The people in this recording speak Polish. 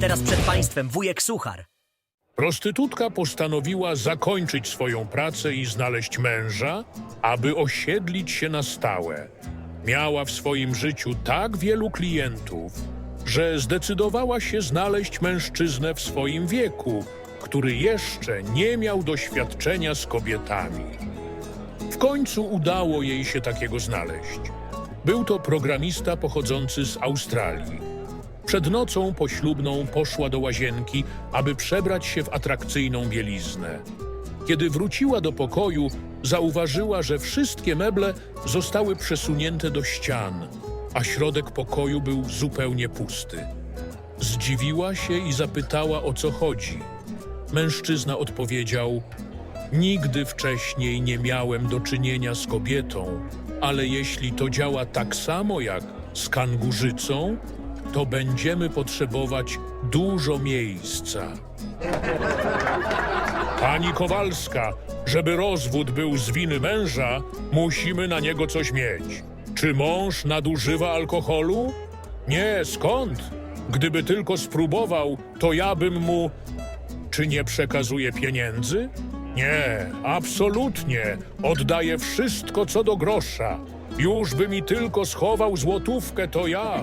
Teraz przed państwem wujek Suchar. Prostytutka postanowiła zakończyć swoją pracę i znaleźć męża, aby osiedlić się na stałe. Miała w swoim życiu tak wielu klientów, że zdecydowała się znaleźć mężczyznę w swoim wieku, który jeszcze nie miał doświadczenia z kobietami. W końcu udało jej się takiego znaleźć. Był to programista pochodzący z Australii. Przed nocą poślubną poszła do łazienki, aby przebrać się w atrakcyjną bieliznę. Kiedy wróciła do pokoju, zauważyła, że wszystkie meble zostały przesunięte do ścian, a środek pokoju był zupełnie pusty. Zdziwiła się i zapytała o co chodzi. Mężczyzna odpowiedział: Nigdy wcześniej nie miałem do czynienia z kobietą, ale jeśli to działa tak samo jak z kangurzycą, to będziemy potrzebować dużo miejsca. Pani Kowalska, żeby rozwód był z winy męża, musimy na niego coś mieć. Czy mąż nadużywa alkoholu? Nie, skąd? Gdyby tylko spróbował, to ja bym mu. Czy nie przekazuje pieniędzy? Nie, absolutnie. Oddaję wszystko co do grosza. Już by mi tylko schował złotówkę, to ja.